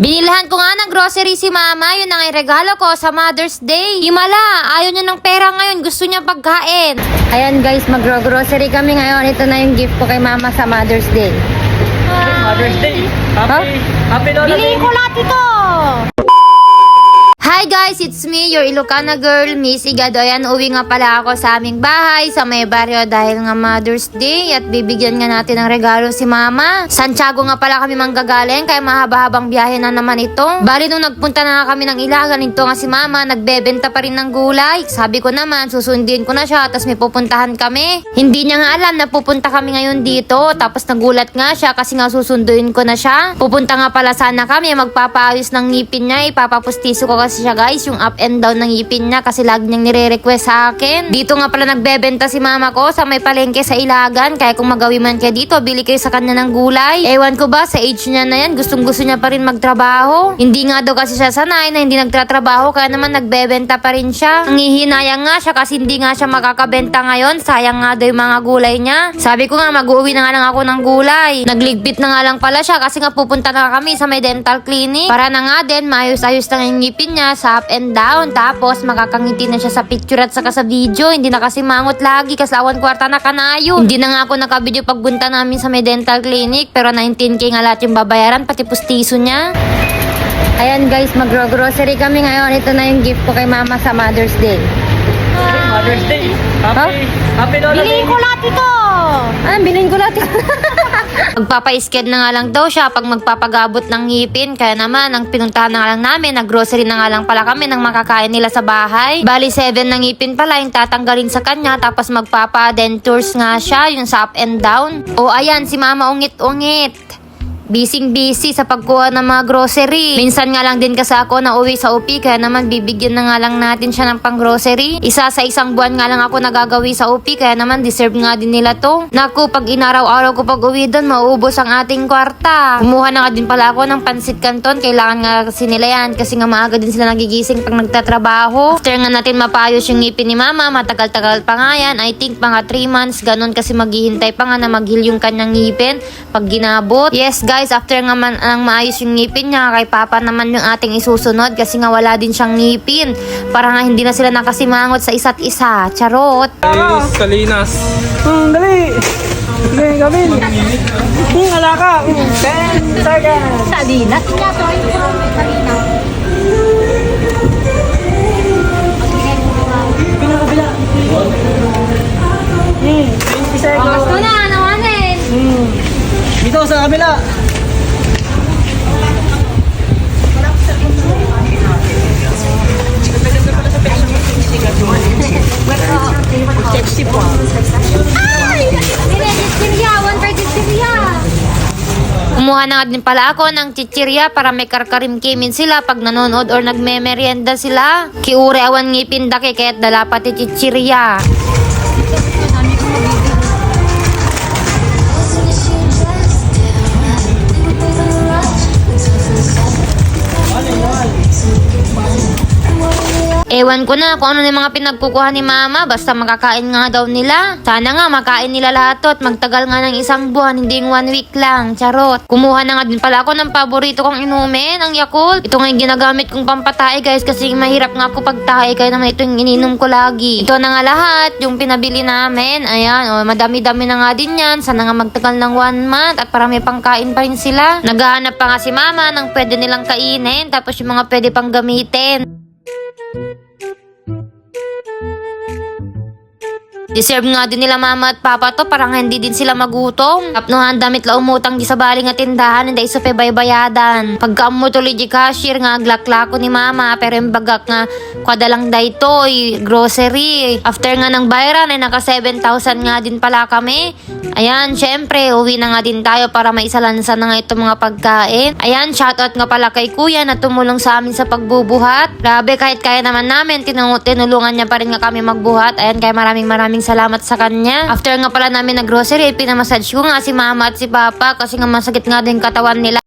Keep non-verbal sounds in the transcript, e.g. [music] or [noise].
Binilhan ko nga ng grocery si mama, yun ang regalo ko sa Mother's Day. Himala, ayaw niya ng pera ngayon, gusto niya pagkain. Ayan guys, mag-grocery kami ngayon. Ito na yung gift ko kay mama sa Mother's Day. Mother's Day. Happy, happy Lola Day. ko lahat ito! Hi guys, it's me, your Ilocana girl, Miss Igado. Ayan, uwi nga pala ako sa aming bahay sa may baryo dahil nga Mother's Day at bibigyan nga natin ng regalo si Mama. Santiago nga pala kami manggagaling kaya mahaba-habang biyahe na naman ito. Bali nung nagpunta na kami ng Ilagan, ito nga si Mama, nagbebenta pa rin ng gulay. Sabi ko naman, susundin ko na siya tapos may pupuntahan kami. Hindi niya nga alam na pupunta kami ngayon dito tapos nagulat nga siya kasi nga susunduin ko na siya. Pupunta nga pala sana kami, magpapaayos ng ngipin niya, ipapapustiso ko kasi siya guys, yung up and down ng ngipin niya kasi lagi niyang nire-request sa akin. Dito nga pala nagbebenta si mama ko sa may palengke sa Ilagan, kaya kung magawi man kayo dito, bili kayo sa kanya ng gulay. Ewan ko ba, sa age niya na yan, gustong gusto niya pa rin magtrabaho. Hindi nga daw kasi siya sanay na hindi nagtratrabaho, kaya naman nagbebenta pa rin siya. Nangihinayang nga siya kasi hindi nga siya makakabenta ngayon, sayang nga daw yung mga gulay niya. Sabi ko nga, mag-uwi na nga lang ako ng gulay. Nagligpit na nga lang pala siya kasi nga pupunta na kami sa may dental clinic. Para na nga din, maayos-ayos yung ngipin niya sa up and down. Tapos makakangiti na siya sa picture at saka sa video. Hindi na kasi mangot lagi kasi awan kwarta na kanayo. Hindi na nga ako nakabidyo pagbunta namin sa may dental clinic. Pero 19k nga lahat yung babayaran, pati pustiso niya. Ayan guys, mag-grocery kami ngayon. Ito na yung gift ko kay mama sa Mother's Day. Mother's Day. Happy, happy Lola Day. lahat ito! Ah, bilhin ko lahat [laughs] Magpapa-sked na nga lang daw siya pag magpapagabot ng ngipin. Kaya naman, ang pinuntahan na nga lang namin, nag-grocery na nga lang pala kami ng makakain nila sa bahay. Bali, 7 na ngipin pala yung tatanggalin sa kanya. Tapos magpapa-dentures nga siya, yung sa up and down. O ayan, si mama ungit-ungit. Bising busy sa pagkuha ng mga grocery. Minsan nga lang din kasi ako na uwi sa UP kaya naman bibigyan na nga lang natin siya ng pang grocery. Isa sa isang buwan nga lang ako nagagawi sa UP kaya naman deserve nga din nila to. Naku, pag inaraw-araw ko pag uwi doon, mauubos ang ating kwarta. Kumuha na nga din pala ako ng pansit canton. Kailangan nga kasi nila yan kasi nga maaga din sila nagigising pag nagtatrabaho. After nga natin mapayos yung ngipin ni mama, matagal-tagal pa nga yan. I think mga 3 months, ganun kasi maghihintay pa nga na maghil yung kanyang ngipin pag ginabot. Yes guys, after nga man ang maayos yung ngipin niya, kay Papa naman yung ating isusunod kasi nga wala din siyang ngipin. Para nga hindi na sila nakasimangot sa isa't isa. Charot! Ayos, Salinas. Hmm, dali. Dali, gamin. Hmm, alaka. Hmm, 10 seconds. Salinas? Hmm, Dito sa kabila. Kumuha na nga din pala ako ng chichirya para may karkarim kimin sila pag nanonood or nagme-merienda sila. Kiure awan ngipin daki kaya't dala pati chichirya. Ooh. Ewan ko na kung ano yung mga pinagkukuha ni mama basta makakain nga daw nila. Sana nga makain nila lahat to at magtagal nga ng isang buwan, hindi yung one week lang. Charot. Kumuha na nga din pala ako ng paborito kong inumin, ang Yakult. Ito nga yung ginagamit kong pampatae guys kasi mahirap nga ako pagtae kaya naman ito yung ininom ko lagi. Ito na nga lahat, yung pinabili namin. Ayan, oh, madami-dami na nga din yan. Sana nga magtagal ng one month at para may pangkain pa rin sila. Naghahanap pa nga si mama ng pwede nilang kainin tapos yung mga pwede pang gamitin. Thank you. Deserve nga din nila mama at papa to para nga hindi din sila magutom. Tapnohan damit la umutang di sa bali nga tindahan hindi sa baybayadan. Pagka mo tuloy di cashier nga glaklako ni mama pero yung bagak nga kwada lang daytoy grocery. After nga ng bayaran ay naka 7,000 nga din pala kami. Ayan, syempre, uwi na nga din tayo para maisalansa na nga itong mga pagkain. Ayan, shoutout nga pala kay kuya na tumulong sa amin sa pagbubuhat. Grabe, kahit kaya naman namin, tinu- tinulungan niya pa rin nga kami magbuhat. Ayan, kaya maraming maraming salamat sa kanya. After nga pala namin nag-grocery, pinamassage ko nga si mama at si papa kasi nga masakit nga din katawan nila.